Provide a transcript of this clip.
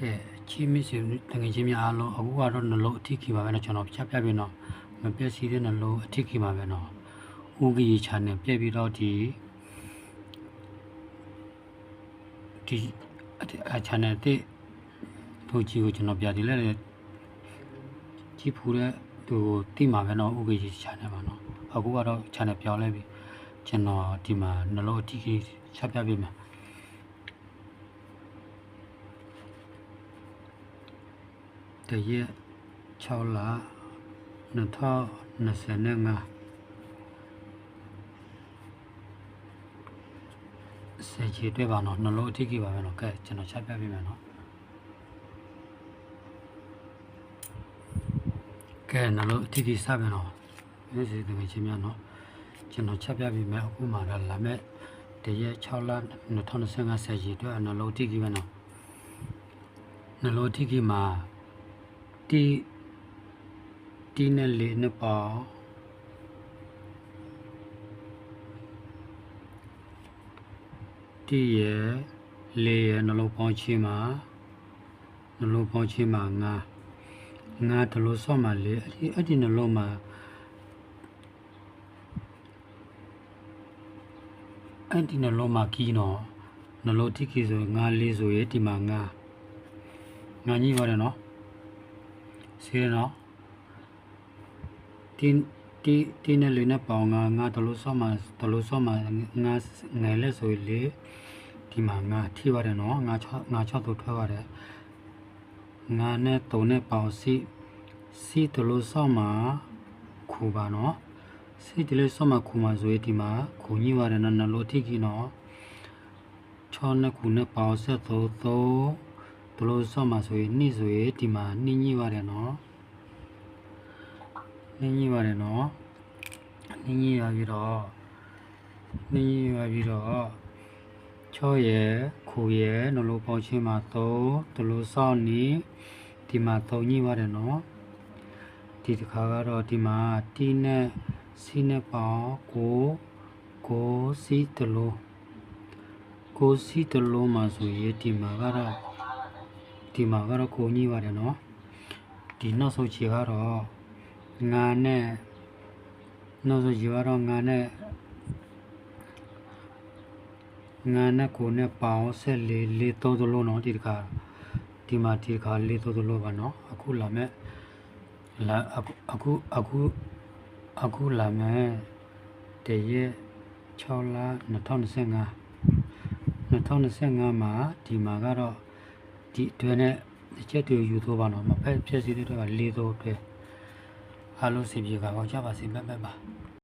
ကဲချီမစ်စီတငယ်ချင်းများအားလုံးအခုကတော့နှလုံးအထီးခီပါပဲเนาะကျွန်တော်ဖြတ်ပြပြနော်မပြည့်စည်တဲ့နှလုံးအထီးခီပါပဲเนาะဥဂီချာနဲ့ပြည့်ပြီးတော့ဒီဒီအချာနဲ့တဲ့တို့ကြီးကိုကျွန်တော်ပြတယ်လေကြီးဖူတဲ့သူတိမှာပဲเนาะဥဂီချာနဲ့ပါเนาะအခုကတော့ချာနဲ့ပြောင်းလဲပြီကျွန်တော်ဒီမှာနှလုံးအထီးခီချက်ပြပြမယ် တရက်6လ2025စေချီတွေ့ပါတော့နှလုံးအထိကြီးပါပဲတော့ကဲကျွန်တော်ချက်ပြပေးမယ်နော်ကဲနှလုံးအထိကြီးစပြန်တော့ဒီစီတကယ်ချင်းများနော်ကျွန်တော်ချက်ပြပေးမယ်အခုမှတော့လာမဲ့တရက်6လ2025စေချီတွေ့နှလုံးအထိကြီးပဲနော်နှလုံးအထိကြီးမှာ တီတီနဲ့လေးနှစ်ပေါင်းတီရဲ့လေးရဲ့နှလုံးပေါင်းချင်းမှာနှလုံးပေါင်းချင်းမှာငါငါတလို့ဆော့မှာလေအဲ့ဒီအဲ့ဒီနှလုံးမှာအဲ့ဒီနှလုံးမှာကီးနော်နှလုံးတိကီဆိုငါလေးဆိုရဲ့ဒီမှာငါငါကြီးပါတယ်နော် စီရနော်တင်းတီတင်းနဲ့လေးနဲ့ပေါင်ငါငါတလို့ဆော့မှာတလို့ဆော့မှာငါငယ်လက်ဆိုလေဒီမှာငါထိပါတယ်နော်ငါ6ငါ6တို့ထွက်ပါတယ်ငါနဲ့တုံနဲ့ပေါင်စီစီတလို့ဆော့မှာခူပါနော်စီတလို့ဆော့မှာခူမှာဆိုရင်ဒီမှာခူကြီးပါတယ်နော်နှလို့ထိကြီးနော်6နဲ့ခူနဲ့ပေါင်ဆက်သုံးသုံး ဘလို့ဆော့မှာဆိုရင်နှိဆိုရင်ဒီမှာနှင်းကြီးပါတယ်နော်နှင်းကြီးပါတယ်နော်နှင်းကြီးရပြီးတော့နှင်းကြီးရပြီးတော့ချောရယ်ခူရယ်နှလုံးပေါင်းချင်းမှာ3ဒလို့ဆော့နီဒီမှာ3ကြီးပါတယ်နော်ဒီတစ်ခါကတော့ဒီမှာတီးနဲ့စီးနဲ့ပေါင်းကိုကိုစီးဒလို့ကိုစီးဒလို့မှာဆိုရင်ဒီမှာကတော့ ဒီမှာကတော့ကိုကြီးပါတယ်နော်ဒီနောက်ဆုံးချီကတော့ငါနဲ့နောက်ဆုံးချီကတော့ငါနဲ့ငါနဲ့ကိုနဲ့ပေါင်းဆက်လေးလေးသုံးသလုံးနော်ဒီတခါဒီမှာဒီတခါလေးသုံးသလုံးပါနော်အခုလာမဲ့လာအခုအခုအခုအခုလာမဲ့တရက်6လ2025 2025မှာဒီမှာကတော့ ဒီအတွင်းနဲ့တစ်ချက်တွေယူသွားပါတော့မဖက်ဖြစ်စီတဲ့တော့လေးသောအတွက်အားလုံးစီပြေကအောင်ကြပါစေမဲ့မဲ့ပါ